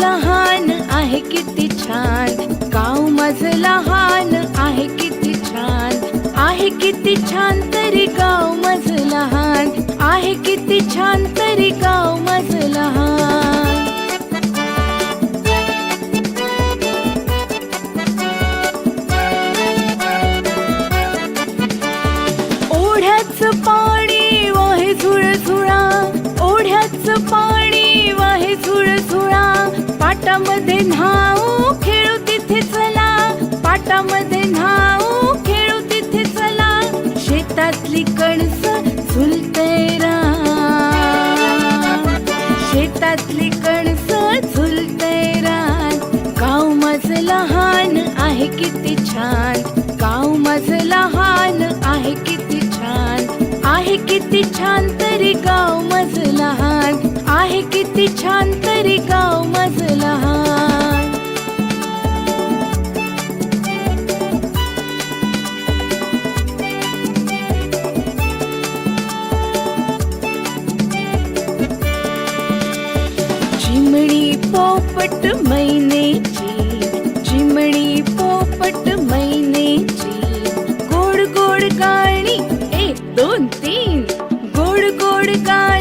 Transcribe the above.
लहान आहे किती छान. गाव माझ लहान आहे किती छान. आहे किती छान तरी गाव माझ लहान. आहे किती छान तरी गाव माझ लहान. ओढ्याच पाणी वाहे झुळझुळा. ओढ्याच पाणी पाटामध्ये न्हाऊ खेळू तिथे चला. पाटामध्ये न्हाऊ खेळू तिथे चला. शेतातली कणस झुलते शेतातली कणस झुलते गाव माझं लहान आहे किती छान. गाव माझं लहान आहे किती छान. आहे किती छान तरी गाव माझं लहान. आहे किती छान तरी गाव போப்பட்டு மை நேற்றி ஜிமணி போப்பட்டு மை நேற்றி கோடு கோடு காணி ஏ தோன் தீன் கோடு கோடு காணி